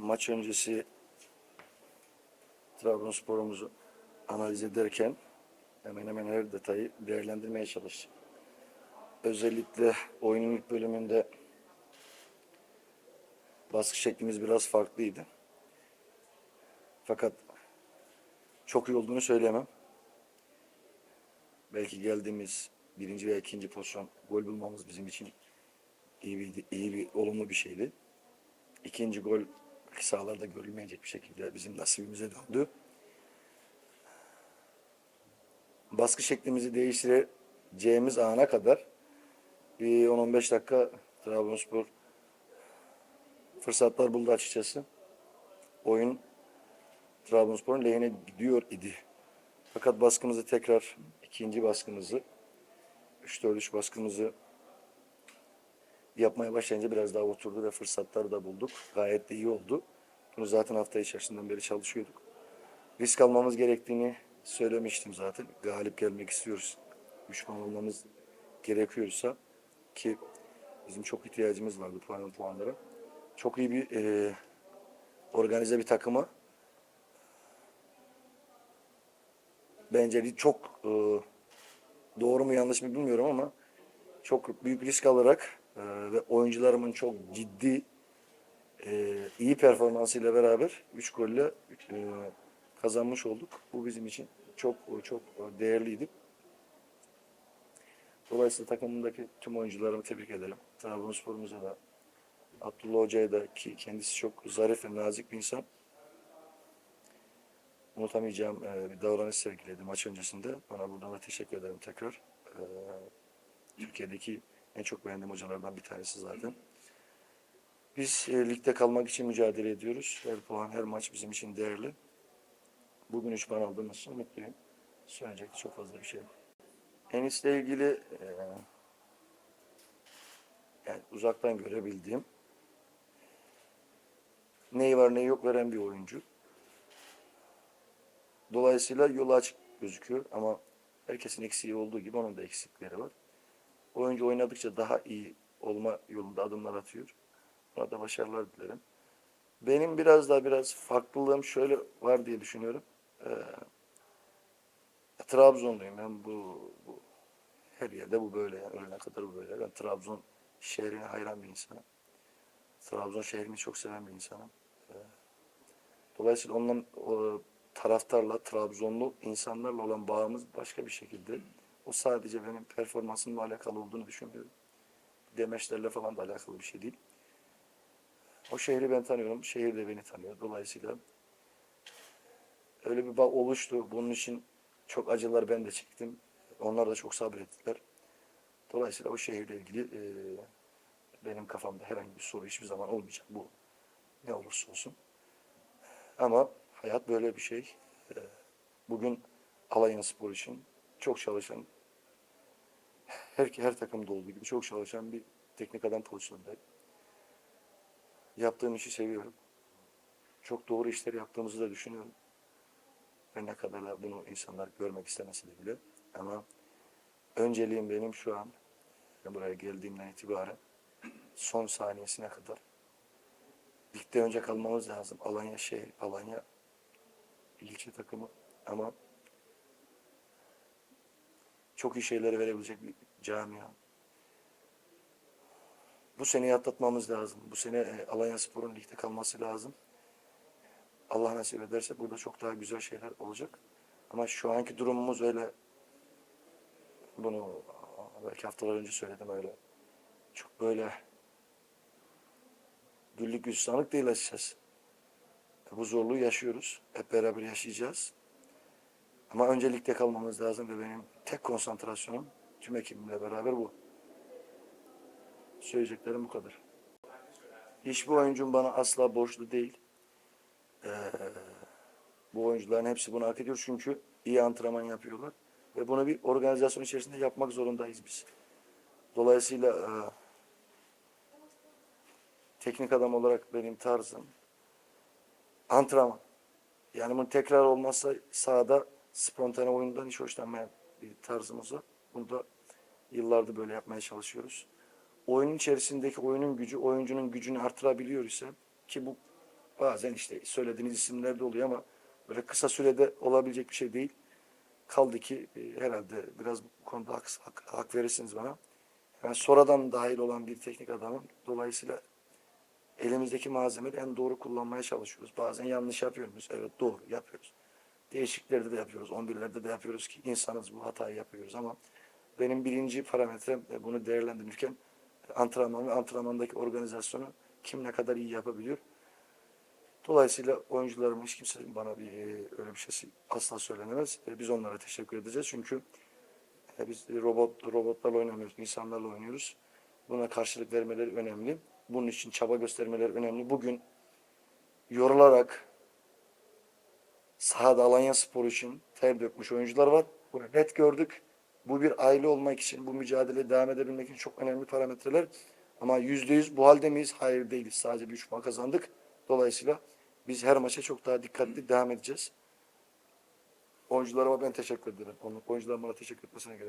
maç öncesi Trabzonspor'umuzu analiz ederken hemen hemen her detayı değerlendirmeye çalıştım. Özellikle oyunun ilk bölümünde baskı şeklimiz biraz farklıydı. Fakat çok iyi olduğunu söyleyemem. Belki geldiğimiz birinci veya ikinci pozisyon gol bulmamız bizim için iyi bir, iyi bir olumlu bir şeydi. İkinci gol sahalarda görülmeyecek bir şekilde bizim nasibimize döndü. Baskı şeklimizi değiştireceğimiz ana kadar bir 10-15 dakika Trabzonspor fırsatlar buldu açıkçası. Oyun Trabzonspor'un lehine gidiyor idi. Fakat baskımızı tekrar ikinci baskımızı 3-4-3 baskımızı yapmaya başlayınca biraz daha oturdu ve fırsatları da bulduk. Gayet de iyi oldu. Bunu zaten hafta içerisinden beri çalışıyorduk. Risk almamız gerektiğini söylemiştim zaten. Galip gelmek istiyoruz. Düşman olmamız gerekiyorsa ki bizim çok ihtiyacımız vardı puan puanlara. Çok iyi bir e, organize bir takıma bence çok e, doğru mu yanlış mı bilmiyorum ama çok büyük risk alarak e, ve oyuncularımın çok ciddi e, iyi performansıyla beraber 3 golle e, kazanmış olduk. Bu bizim için çok çok değerliydi. Dolayısıyla takımımdaki tüm oyuncularımı tebrik ederim. Trabzonspor'umuza da Abdullah Hoca'ya da ki kendisi çok zarif ve nazik bir insan. Unutamayacağım e, bir davranış sergiledi maç öncesinde. Bana buradan da teşekkür ederim tekrar. E, Türkiye'deki en çok beğendiğim hocalardan bir tanesi zaten. Biz e, ligde kalmak için mücadele ediyoruz. Her puan, her maç bizim için değerli. Bugün 3 puan aldığımız için mutluyum. Söyleyecek çok fazla bir şey yok. Enis'le ilgili e, yani uzaktan görebildiğim neyi var neyi yok veren bir oyuncu. Dolayısıyla yolu açık gözüküyor ama herkesin eksiği olduğu gibi onun da eksikleri var. Oyuncu oynadıkça daha iyi olma yolunda adımlar atıyor. Ona da başarılar dilerim. Benim biraz daha biraz farklılığım şöyle var diye düşünüyorum. Ee, Trabzonluyum ben bu, bu her yerde bu böyle yani ölene kadar bu böyle. Ben Trabzon şehrine hayran bir insanım. Trabzon şehrini çok seven bir insanım. Ee, dolayısıyla ondan o, taraftarla, Trabzonlu insanlarla olan bağımız başka bir şekilde. O sadece benim performansımla alakalı olduğunu düşünmüyorum. Demeçlerle falan da alakalı bir şey değil. O şehri ben tanıyorum, şehir de beni tanıyor. Dolayısıyla öyle bir bağ oluştu. Bunun için çok acılar ben de çektim. Onlar da çok sabrettiler. Dolayısıyla o şehirle ilgili e, benim kafamda herhangi bir soru hiçbir zaman olmayacak. Bu ne olursa olsun. Ama hayat böyle bir şey. E, bugün Alanya Spor için çok çalışan, her, her takımda olduğu gibi çok çalışan bir teknik adam pozisyondayım. Yaptığım işi seviyorum. Çok doğru işler yaptığımızı da düşünüyorum. Ve ne kadar da bunu insanlar görmek istemese de bile. Ama önceliğim benim şu an buraya geldiğimden itibaren son saniyesine kadar ligde önce kalmamız lazım. Alanya şehir, Alanya ilçe takımı ama çok iyi şeyleri verebilecek bir camia. Bu seneyi atlatmamız lazım. Bu sene e, Alanya Spor'un ligde kalması lazım. Allah nasip ederse burada çok daha güzel şeyler olacak. Ama şu anki durumumuz öyle bunu belki haftalar önce söyledim öyle. Çok böyle güllük gülistanlık değil açıkçası. Bu zorluğu yaşıyoruz. Hep beraber yaşayacağız. Ama öncelikle kalmamız lazım ve benim tek konsantrasyonum tüm ekibimle beraber bu. Söyleyeceklerim bu kadar. Hiçbir oyuncum bana asla borçlu değil. Ee, bu oyuncuların hepsi bunu hak ediyor çünkü iyi antrenman yapıyorlar. Ve bunu bir organizasyon içerisinde yapmak zorundayız biz. Dolayısıyla e, teknik adam olarak benim tarzım antrenman. Yani bunun tekrar olmazsa sahada spontane oyundan hiç hoşlanmayan bir tarzımız var. Bunu da yıllardır böyle yapmaya çalışıyoruz. Oyunun içerisindeki oyunun gücü oyuncunun gücünü artırabiliyor ise ki bu bazen işte söylediğiniz isimler de oluyor ama böyle kısa sürede olabilecek bir şey değil. Kaldı ki e, herhalde biraz bu konuda hak, hak, hak verirsiniz bana. Yani sonradan dahil olan bir teknik adamım. Dolayısıyla elimizdeki malzemeleri en doğru kullanmaya çalışıyoruz. Bazen yanlış yapıyoruz. Evet doğru yapıyoruz. Değişiklerde de yapıyoruz. 11'lerde de yapıyoruz ki insanız bu hatayı yapıyoruz ama benim birinci parametrem e, bunu değerlendirirken e, antrenman ve antrenmandaki organizasyonu kim ne kadar iyi yapabiliyor. Dolayısıyla oyuncularıma hiç kimse bana bir e, öyle bir şey asla söylenemez. Biz onlara teşekkür edeceğiz çünkü biz robot robotlarla oynamıyoruz, insanlarla oynuyoruz. Buna karşılık vermeleri önemli. Bunun için çaba göstermeleri önemli. Bugün yorularak sahada Alanya Spor için ter dökmüş oyuncular var. Bunu net gördük. Bu bir aile olmak için, bu mücadeleye devam edebilmek için çok önemli parametreler. Ama yüzde yüz bu halde miyiz? Hayır değiliz. Sadece bir üç puan kazandık. Dolayısıyla biz her maça çok daha dikkatli devam edeceğiz. Oyuncularıma ben teşekkür ederim. Oyuncularıma bana teşekkür etmesine gerek.